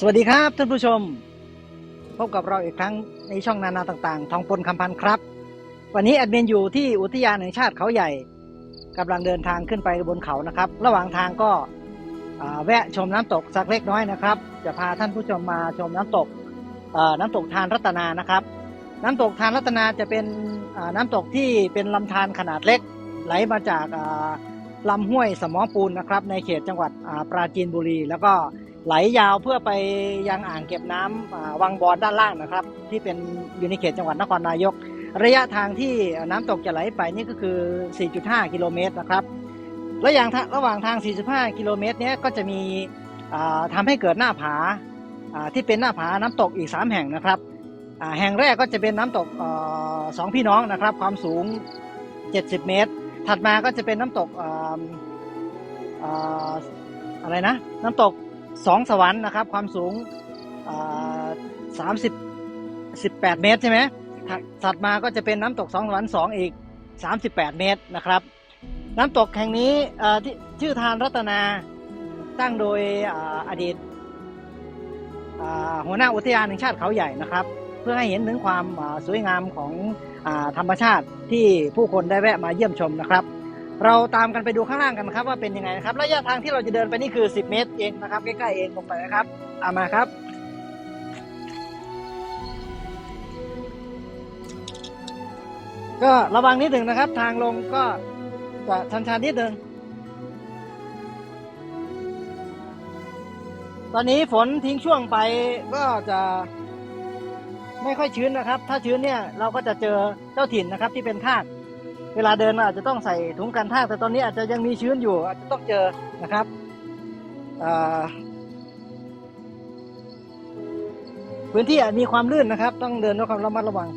สวัสดีครับท่านผู้ชม พบกับเราอีกครั้งในช่องนานาต่างๆ ทองปนคำพันครับ วันนี้แอดมินอยู่ที่อุทยานแห่งชาติเขาใหญ่กำลังเดินทางขึ้นไปบนเขานะครับ ระหว่างทางก็แวะชมน้ำตกสักเล็กน้อยนะครับ จะพาท่านผู้ชมมาชมน้ำตกน้ำตกทานรัตนานะครับ น้ำตกทานรัตนาจะเป็นน้ำตกที่เป็นลำธารขนาดเล็ก ไหลมาจากอ่าลำห้วยสมอปูนนะครับ ในเขตจังหวัดปราจีนบุรีแล้วก็ ไหลยาวเพื่อไปยังอ่างเก็บน้ำอ่าวังบอนด้านล่างนะครับ ที่เป็นอยู่ในเขตจังหวัดนครนายก ระยะทางที่น้ำตกจะไหลไปนี่ก็คือ 4.5 กิโลเมตรนะครับระหว่างระหว่างทาง 45 กิโลเมตรนี้ก็จะมีทำาให้เกิดหน้าผาที่เป็นหน้าผาน้ำตกอีก 3 แห่งนะครับแห่งแรกก็จะเป็นน้ำตกอสองพี่น้องนะครับ ความสูง 70 เมตร ถัดมาก็จะเป็นน้ำตกอออะไรนะ น้ำตก สองสวรรค์นะครับ ความสูงสามสิบสิบแปดเมตรใช่ไหมถัดถัดมาก็จะเป็นน้ำตกสองสวรรค์สองอีกสามสิบแปดเมตรนะครับ น้ำตกแห่งนี้ที่ชื่อทานรัตนาตั้งโดยออดีตหัวหน้าอุทยานแห่งชาติเขาใหญ่นะครับ เพื่อให้เห็นถึงความสวยงามของอธรรมชาติที่ผู้คนได้แวะมาเยี่ยมชมนะครับ เราตามกันไปดูข้างล่างกันนะครับว่าเป็นยังไงนะครับ ระยะทางที่เราจะเดินไปนี่คือ 10 เมตรเองนะครับ ใกล้ๆเองลงไปนะครับเอามาครับ ก็ระวังนิดหนึ่งนะครับ ทางลงก็จะชันๆนิดหนึ่งตอนนี้ฝนทิ้งช่วงไปก็จะไม่ค่อยชื้นนะครับ ถ้าชื้นเนี่ยเราก็จะเจอเจ้าถิ่นนะครับที่เป็นทาก เวลาเดินอาจจะต้องใส่ถุงกันทากแต่ตอนนี้อาจจะยังมีชื้นอยู่ อาจจะต้องเจอนะครับพื้นที่มีความลื่นนะครับ ต้องเดินด้วยความระมัดระวัง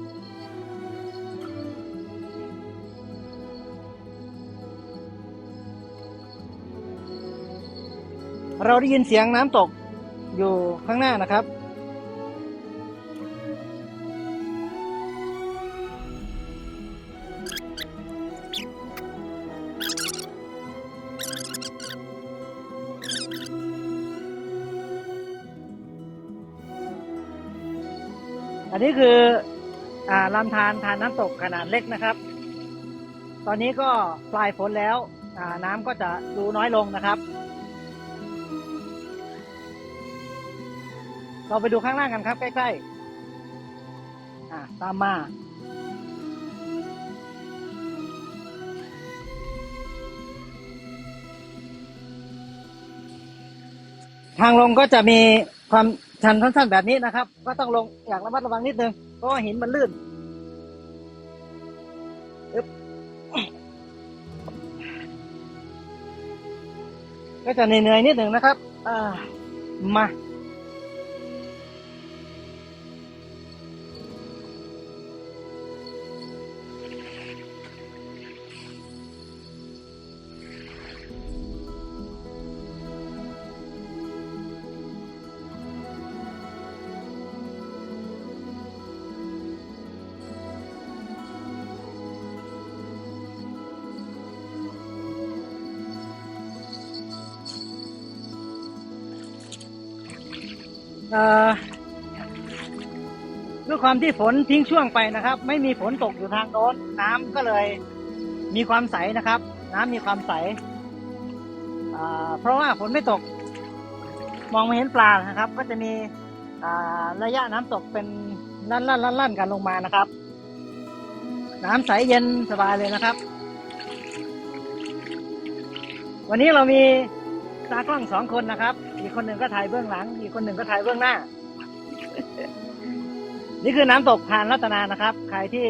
เราได้ยินเสียงน้ำตกอยู่ข้างหน้านะครับ อันนี้คืออ่าลำธารทานน้ำตกขนาดเล็กนะครับ ตอนนี้ก็ปลายฝนแล้วอ่าน้ำก็จะดูน้อยลงนะครับ เราไปดูข้างล่างกันครับ ใกล้ๆอ่าตามมาทางลงก็จะมีความ ชันสั้นๆแบบนี้นะครับ ก็ต้องลงอย่างระมัดระวังนิดนึงเพราะว่าหินมันลื่นก็จะเหนื่อยๆนิดหนึ่งนะครับ อ่า มา ด้วยความที่ฝนทิ้งช่วงไปนะครับ ไม่มีฝนตกอยู่ทางโน้นน้ำก็เลยมีความใสนะครับ น้ำมีความใสเพราะว่าฝนไม่ตก มองไม่เห็นปลานะครับ ก็จะมีระยะน้ำตกเป็นลั่นลั่นลั่นลั่นกันลงมานะครับ น้ำใสเย็นสบายเลยนะครับ วันนี้เรามีตากล้องสองคนนะครับ กคนหนึ่งก็ถ่ายเบื้องหลัง อีกคนหนึ่งก็ถ่ายเบื้องหน้า นี่คือน้ำตกทานรัตนานะครับ ใครที่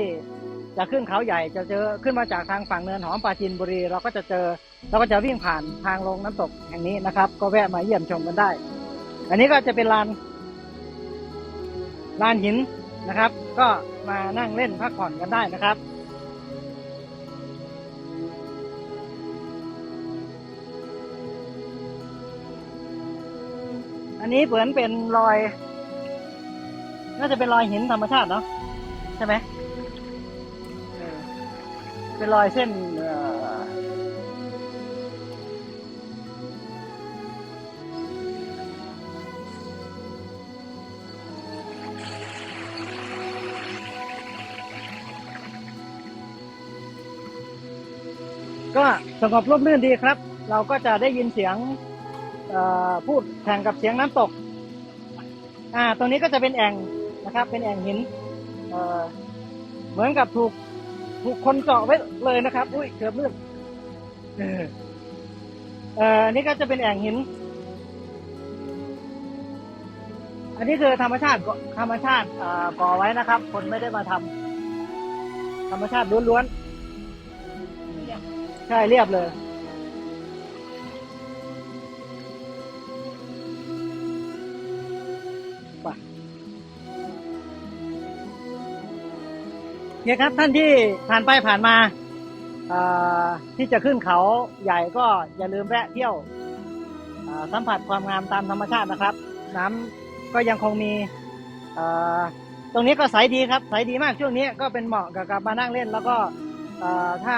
จะขึ้นเขาใหญ่จะเจอขึ้นมาจากทางฝั่งเนินหอมปราจีนบุรีเราก็จะเจอเราก็จะวิ่งผ่านทางลงน้ำตกแห่งนี้นะครับ ก็แวะมาเยี่ยมชมกันได้ อันนี้ก็จะเป็นลานลานหินนะครับ ก็มานั่งเล่นพักผ่อนกันได้นะครับ อันนี้เหมือนเป็นรอย น่าจะเป็นรอยหินธรรมชาติเนาะใช่ไหมเป็นรอยเส้นก็สงบร่มรื่นดีครับ เราก็จะได้ยินเสียง พูดแข่งกับเสียงน้ำตก อ่า ตรงนี้ก็จะเป็นแอ่งนะครับ เป็นแอ่งหินเหมือนกับถูกถูกคนเจาะไว้เลยนะครับ อุ้ยเกือบเลื่ออเอ่อนี่ก็จะเป็นแอ่งหิน อันนี้คือธรรมชาติธรรมชาติก่อไว้นะครับ คนไม่ได้มาทำธรรมชาติล้วนๆใช่เรียบเลย เนี่ยครับท่านที่ผ่านไปผ่านมาที่จะขึ้นเขาใหญ่ก็อย่าลืมแวะเที่ยวสัมผัสความงามตามธรรมชาตินะครับ น้ำก็ยังคงมีตรงนี้ก็ใสดีครับใสดีมากช่วงนี้ก็เป็นเหมาะกับการมานั่งเล่น แล้วก็อ่าถ้า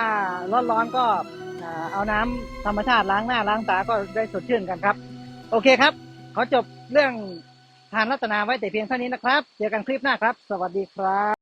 ร้อนๆก็เอาน้ำธรรมชาติล้างหน้าล้างตาก็ได้สดชื่นกันครับ โอเคครับ ขอจบเรื่องทานรัตนาไว้แต่เพียงเท่านี้นะครับ เจอกันคลิปหน้าครับ สวัสดีครับ